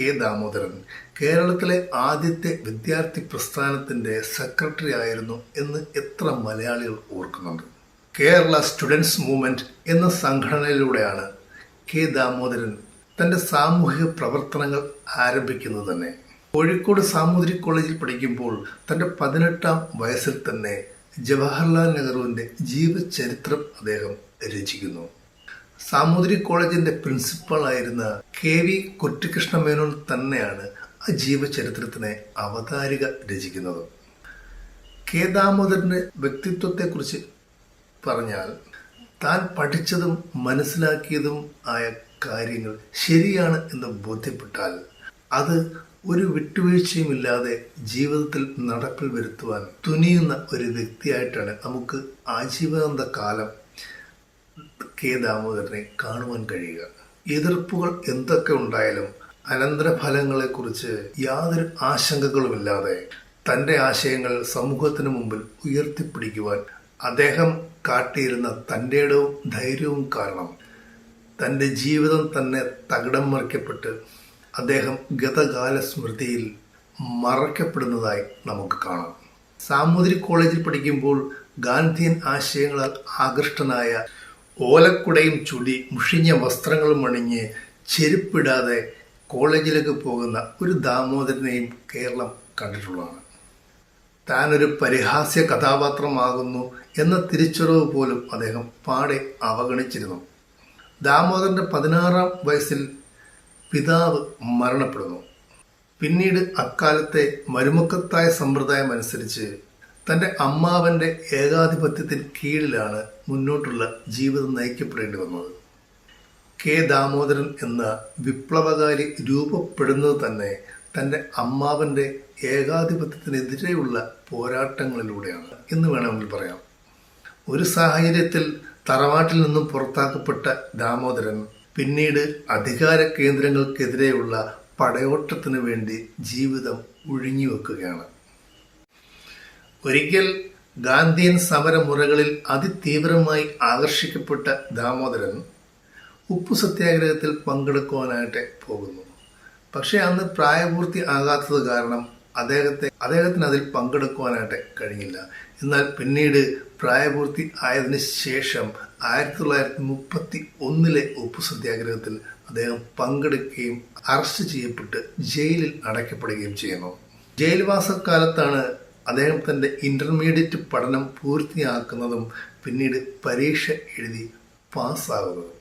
K Damodaran കേരളത്തിലെ ആദ്യത്തെ വിദ്യാർത്ഥി പ്രസ്ഥാനത്തിന്റെ സെക്രട്ടറി ആയിരുന്നു എന്ന് എത്ര മലയാളികൾ ഓർക്കുന്നുണ്ട്. കേരള സ്റ്റുഡൻസ് മൂവ്മെന്റ് എന്ന സംഘടനയിലൂടെയാണ് കെ ദാമോദരൻ തന്റെ സാമൂഹിക പ്രവർത്തനങ്ങൾ ആരംഭിക്കുന്നത് തന്നെ. കോഴിക്കോട് സാമൂതിരി കോളേജിൽ പഠിക്കുമ്പോൾ തന്റെ പതിനെട്ടാം വയസ്സിൽ തന്നെ ജവഹർലാൽ നെഹ്റുവിന്റെ ജീവചരിത്രം അദ്ദേഹം രചിക്കുന്നു. സാമൂതിരി കോളേജിന്റെ പ്രിൻസിപ്പളായിരുന്ന കെ വി കുറ്റികൃഷ്ണ മേനോൻ തന്നെയാണ് ആ ജീവചരിത്രത്തിനെ അവതാരിക രചിക്കുന്നത്. കെ ദാമോദരന്റെ വ്യക്തിത്വത്തെക്കുറിച്ച് പറഞ്ഞാൽ താൻ പഠിച്ചതും മനസ്സിലാക്കിയതും ആയ കാര്യങ്ങൾ ശരിയാണ് എന്ന് ബോധ്യപ്പെട്ടാൽ അത് ഒരു വിട്ടുവീഴ്ചയുമില്ലാതെ ജീവിതത്തിൽ നടപ്പിൽ വരുത്തുവാൻ തുനിയുന്ന ഒരു വ്യക്തിയായിട്ടാണ് നമുക്ക് ആജീവനാന്ത കാലം കെ ദാമോദരനെ കാണുവാൻ കഴിയുക. എതിർപ്പുകൾ എന്തൊക്കെ ഉണ്ടായാലും അനന്തരഫലങ്ങളെക്കുറിച്ച് യാതൊരു ആശങ്കകളുമില്ലാതെ തന്റെ ആശയങ്ങൾ സമൂഹത്തിന് മുമ്പിൽ ഉയർത്തിപ്പിടിക്കുവാൻ അദ്ദേഹം കാട്ടിയിരുന്ന തന്റെ ഇടവും ധൈര്യവും കാരണം തന്റെ ജീവിതം തന്നെ തകിടം മറിക്കപ്പെട്ട് അദ്ദേഹം ഗതകാല സ്മൃതിയിൽ മറക്കപ്പെടുന്നതായി നമുക്ക് കാണാം. സാമൂതിരി കോളേജിൽ പഠിക്കുമ്പോൾ ഗാന്ധിയൻ ആശയങ്ങളാൽ ആകൃഷ്ടനായ ഓലക്കുടയും ചുടി മുഷിഞ്ഞ വസ്ത്രങ്ങളും അണിഞ്ഞ് ചെരുപ്പിടാതെ കോളേജിലേക്ക് പോകുന്ന ഒരു ദാമോദരനെയും കേരളം കണ്ടിട്ടുള്ളതാണ്. താനൊരു പരിഹാസ്യ കഥാപാത്രമാകുന്നു എന്ന തിരിച്ചറിവ് പോലും അദ്ദേഹം പാടെ അവഗണിച്ചിരുന്നു. ദാമോദരന്റെ പതിനാറാം വയസ്സിൽ പിതാവ് മരണപ്പെടുന്നു. പിന്നീട് അക്കാലത്തെ മരുമക്കത്തായ സമ്പ്രദായം അനുസരിച്ച് തന്റെ അമ്മാവന്റെ ഏകാധിപത്യത്തിന് കീഴിലാണ് മുന്നോട്ടുള്ള ജീവിതം നയിക്കപ്പെടേണ്ടി വന്നത്. കെ ദാമോദരൻ എന്ന വിപ്ലവകാരി രൂപപ്പെടുന്നത് തന്നെ തന്റെ അമ്മാവന്റെ ഏകാധിപത്യത്തിനെതിരെയുള്ള പോരാട്ടങ്ങളിലൂടെയാണ്. എന്ന് വേണമെങ്കിൽ പറയാം. ഒരു സാഹചര്യത്തിൽ തറവാട്ടിൽ നിന്നും പുറത്താക്കപ്പെട്ട ദാമോദരൻ പിന്നീട് അധികാര കേന്ദ്രങ്ങൾക്കെതിരെയുള്ള പടയോട്ടത്തിന് വേണ്ടി ജീവിതം ഒഴിഞ്ഞുവെക്കുകയാണ് ഒരിക്കൽ ഗാന്ധിയൻ സമരമുറകളിൽ അതിതീവ്രമായി ആകർഷിക്കപ്പെട്ട ദാമോദരൻ ഉപ്പു സത്യാഗ്രഹത്തിൽ പങ്കെടുക്കുവാനായിട്ട് പോകുന്നു. പക്ഷെ അന്ന് പ്രായപൂർത്തി ആകാത്തത് കാരണം അദ്ദേഹത്തെ അദ്ദേഹത്തിന് അതിൽ പങ്കെടുക്കുവാനായിട്ട് കഴിഞ്ഞില്ല. എന്നാൽ പിന്നീട് പ്രായപൂർത്തി ആയതിനു ശേഷം ആയിരത്തി തൊള്ളായിരത്തി മുപ്പത്തി ഒന്നിലെ ഉപ്പു സത്യാഗ്രഹത്തിൽ അദ്ദേഹം പങ്കെടുക്കുകയും അറസ്റ്റ് ചെയ്യപ്പെട്ട് ജയിലിൽ അടയ്ക്കപ്പെടുകയും ചെയ്യുന്നു. ജയിൽവാസക്കാലത്താണ് അദ്ദേഹം തന്റെ ഇന്റർമീഡിയറ്റ് പഠനം പൂർത്തിയാക്കുന്നതും പിന്നീട് പരീക്ഷ എഴുതി പാസ്സാകുന്നതും